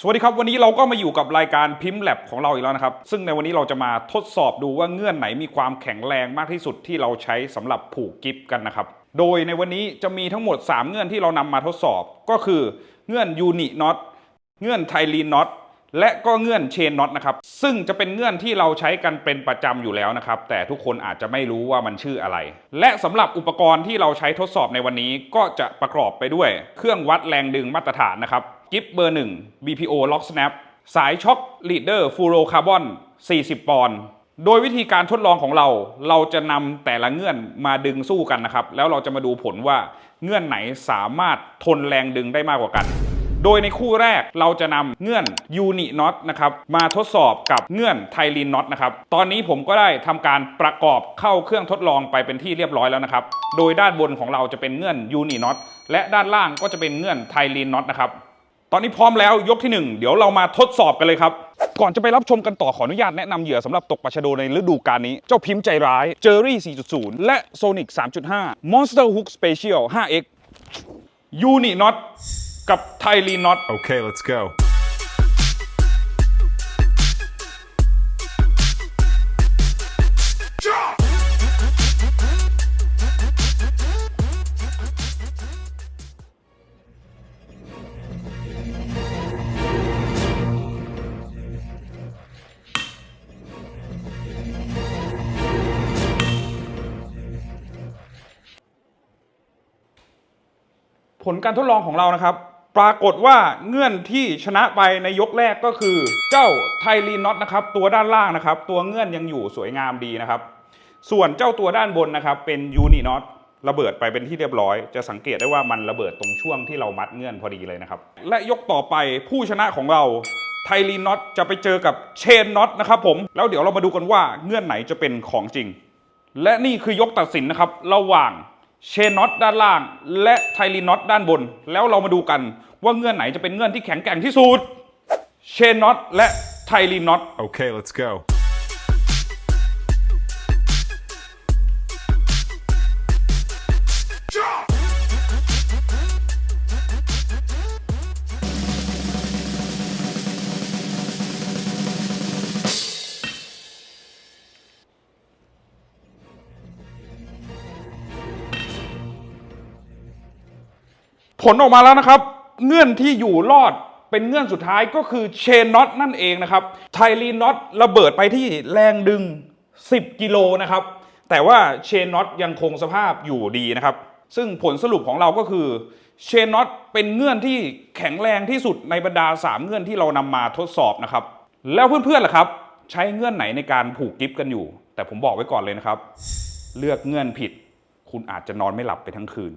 สวัสดีครับ วันนี้เราก็มาอยู่กับรายการพิมพ์แลบของเราอีกแล้วนะครับ ซึ่งในวันนี้เราจะมาทดสอบดูว่าเงื่อนไหนมีความแข็งแรงมากที่สุดที่เราใช้สำหรับผูกกิฟกันนะครับ โดยในวันนี้จะมีทั้งหมด 3 เงื่อนที่เรานำมาทดสอบก็คือ เงื่อนยูนิน็อตเงื่อนไทลีน็อต และก็เงื่อนเชนน็อตนะครับ ซึ่งจะเป็นเงื่อนที่เราใช้กันเป็นประจำอยู่แล้วนะครับ แต่ทุกคนอาจจะไม่รู้ว่ามันชื่ออะไร และสำหรับอุปกรณ์ที่เราใช้ทดสอบในวันนี้ก็จะประกอบไปด้วย เครื่องวัดแรงดึงมาตรฐานนะครับกิฟเบอร์ 1 BPO Lock Snap สายช็อคลีดเดอร์ฟูโรคาร์บอน 40 ปอนด์โดยวิธีการทดลองของเรา เราจะนำแต่ละเงื่อนมาดึงสู้กันนะครับ แล้วเราจะมาดูผลว่าเงื่อนไหนสามารถทนแรงดึงได้มากกว่ากัน โดยในคู่แรกเราจะนำเงื่อนยูนิน็อตนะครับมาทดสอบกับเงื่อนไทลีนน็อตนะครับตอนนี้ผมก็ได้ทำการประกอบเข้าเครื่องทดลองไปเป็นที่เรียบร้อยแล้วนะครับโดยด้านบนของเราจะเป็นเงื่อนยูนิน็อตและด้านล่างก็จะเป็นเงื่อนไทลีนน็อตนะครับตอนนี้พร้อมแล้วยกที่ 1 เดี๋ยวเรามาทดสอบกันเลยครับ ก่อนจะไปรับชมกันต่อขออนุญาตแนะนำเหยื่อสำหรับตกปลาชโดในฤดูกาลนี้ เจ้าพิมพ์ใจร้ายเจอรี่ 4.0 และ Sonic 3.5 Monster Hook Special 5X ยูนิน็อต กับไทลีน็อต Okay, let's go. ผลการทดลองของเรานะครับ ปรากฏว่าเงื่อนที่ชนะไปในยกแรกก็คือ เจ้าไทลีน็อตนะครับ ตัวด้านล่างนะครับ ตัวเงื่อนยังอยู่สวยงามดีนะครับ ส่วนเจ้าตัวด้านบนนะครับ เป็นยูนิน็อตระเบิดไปเป็นที่เรียบร้อย จะสังเกตได้ว่ามันระเบิดตรงช่วงที่เรามัดเงื่อนพอดีเลยนะครับ และยกต่อไปผู้ชนะของเราไทลีน็อตจะไปเจอกับเชนน็อตนะครับผม แล้วเดี๋ยวเรามาดูกันว่าเงื่อนไหนจะเป็นของจริง และนี่คือยกตัดสินนะครับ ระหว่าง เชนน็อตด้านล่าง และไทลีน็อตด้านบน แล้วเรามาดูกันว่าเงื่อนไหนจะเป็นเงื่อนที่แข็งแกร่งที่สุด เชนน็อตและไทลีน็อต Okay, let's go. ผลออกมาแล้วนะครับ เงื่อนที่อยู่รอดเป็นเงื่อนสุดท้ายก็คือเชนน็อตนั่นเองนะครับไทลีน็อตระเบิดไปที่แรงดึง 10 กิโลนะครับ แต่ว่าเชนน็อตยังคงสภาพอยู่ดีนะครับ ซึ่งผลสรุปของเราก็คือเชนน็อตเป็นเงื่อนที่แข็งแรงที่สุดในบรรดา 3 เงื่อนที่เรานำมาทดสอบนะครับ แล้วเพื่อนๆล่ะครับ ใช้เงื่อนไหนในการผูกกิฟต์กันอยู่ แต่ผมบอกไว้ก่อนเลยนะครับ เลือกเงื่อนผิด คุณอาจจะนอนไม่หลับไปทั้งคืน